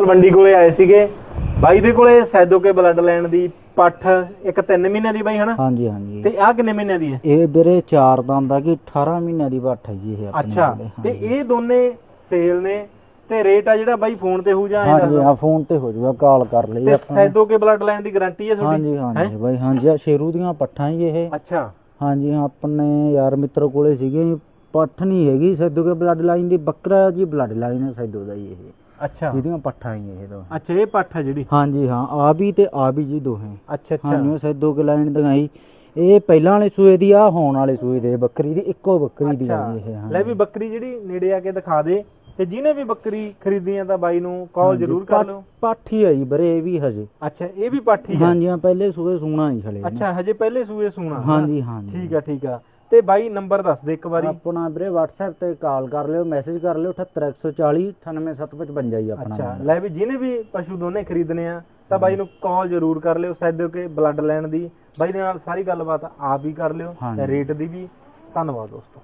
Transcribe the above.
ਤਲਵੰਡੀ ਕੋਲੇ ਆਏ ਸੀਗੇ। ਬਾਈ ਦੇ ਕੋਲੇ ਸੈਦੋਕੇ ਬਲੱਡ ਲੈਣ ਦੀ ਪੱਠ ਇੱਕ 3 ਮਹੀਨਿਆਂ ਦੀ ਬਾਈ ਹਨਾ? ਹਾਂਜੀ ਹਾਂਜੀ। ਤੇ ਆਹ ਕਿੰਨੇ ਮਹੀਨਿਆਂ ਦੀ ਹੈ? ਇਹ ਵੀਰੇ ਚਾਰ ਦੰਦ ਦਾ ਕਿ 18 ਮਹੀਨਿਆਂ ਦੀ ਬੱਠ ਹੈ ਜੀ ਇਹ ਆਪਣੇ ਅੱਛਾ ਕੋਲੇ। ਤੇ ਹਾਂਜੀ। ਇਹ ਦੋਨੇ ਸੇਲ ਨੇ ਤੇ ਰੇਟ ਆ ਜਿਹੜਾ ਬਾਈ ਫੋਨ ਤੇ ਹੋ ਜਾ ਐਂ ਹਾਂਜੀ ਦੱਸ ਹਾਂ ਫੋਨ ਤੇ ਹੋ ਜਾਊਗਾ ਕਾਲ ਕਰ ਲਈ ਤੇ ਆਪਾਂ ਨੇ। ਸੈਦੋਕੇ ਬਲੱਡ ਲੈਣ ਦੀ ਗਾਰੰਟੀ ਹੈ ਤੁਹਾਡੀ? ਹਾਂਜੀ ਹਾਂਜੀ ਬਾਈ ਹਾਂਜੀ ਆ ਸ਼ੇਰੂ ਦੀਆਂ ਪੱਠਾਂ ਹੀ ਇਹ। ਅੱਛਾ। ਹਾਂਜੀ ਹਾਂ ਆਪਣੇ ਯਾਰ ਮਿੱਤਰ ਕੋਲੇ ਸੀਗੇ ਪੱਠ ਨਹੀਂ ਹੈਗੀ ਸੈਦੂ ਕੇ ਬਲੱਡ ਲਾਈਨ ਦੀ ਬੱਕਰਾ ਜੀ ਬਲੱਡ ਲਾਈਨ ਹੈ ਸੈਦੂ ਦਾ ਜੀ ਇਹ। ਅੱਛਾ। ਜਿਹਦੀਆਂ ਪੱਠਾਂ ਹੀ ਇਹ ਦੋ ਅੱਛਾ ਇਹ ਪੱਠ ਹੈ ਜਿਹੜੀ? ਹਾਂਜੀ ਹਾਂ ਆ ਵੀ ਤੇ ਆ ਵੀ ਜੀ ਦੋਹੇ ਅੱਛਾ ਅੱਛਾ। ਉਹ ਸੈਦੂ ਕੇ ਲਾਈਨ ਹੀ ਇਹ ਪਹਿਲਾਂ ਵਾਲੇ ਸੂਏ ਦੀ ਆ ਹੋਣ ਵਾਲੇ ਸੂਏ ਦੇ ਬੱਕਰੀ ਦੀ ਇੱਕੋ ਬੱਕਰੀ ਦੀ ਆ ਇਹ ਹਾਂ। ਲੈ ਵੀ ਬੱਕਰੀ ਜਿਹੜੀ ਨੇੜੇ ਆ ਕੇ ਦਿਖਾ ਦੇ। ਤੇ ਜਿਹਨੇ ਵੀ ਬੱਕਰੀ ਖਰੀਦੀ ਆ ਤਾਂ ਬਾਈ ਨੂੰ ਕਾਲ ਜ਼ਰੂਰ ਕਰ ਲਿਓ। ਪਾਠੀ ਆ ਜੀ ਬਰੇ ਇਹ ਵੀ ਹਜੇ। ਅੱਛਾ ਇਹ ਵੀ ਪਾਠੀ ਆ? ਹਾਂਜੀ ਹਾਂ ਪਹਿਲੇ ਸੂਏ ਸੂਣਾ ਨਹੀਂ ਛਲੇ ਅੱਛਾ ਹਜੇ ਪਹਿਲੇ ਸੂਏ ਸੂਣਾ? ਹਾਂਜੀ ਹਾਂਜੀ। ਠੀਕ ਆ ਠੀਕ ਆ। ਤੇ ਬਾਈ ਨੰਬਰ ਦੱਸ ਦੇ ਇੱਕ ਵਾਰੀ। ਆਪਣਾ ਵੀਰੇ WhatsApp ਤੇ ਕਾਲ ਕਰ ਲਿਓ ਮੈਸੇਜ ਕਰ ਲਿਓ 78140 98755 ਜੀ ਆਪਣਾ ਅੱਛਾ ਲੈ ਵੀ ਜਿਹਨੇ ਵੀ ਪਸ਼ੂ ਦੋਨੇ ਖਰੀਦਣੇ ਆ ਤਾਂ ਬਾਈ ਨੂੰ ਕਾਲ ਜ਼ਰੂਰ ਕਰ ਲਿਓ ਸੈਦੋ ਕੇ ਬਲੱਡ ਲੈਣ ਦੀ। ਬਾਈ ਦੇ ਨਾਲ ਸਾਰੀ ਗੱਲਬਾਤ ਆਪ ਹੀ ਕਰ ਲਿਓ। ਰੇਟ ਦੀ ਵੀ। ਧੰਨਵਾਦ ਦੋਸਤੋ।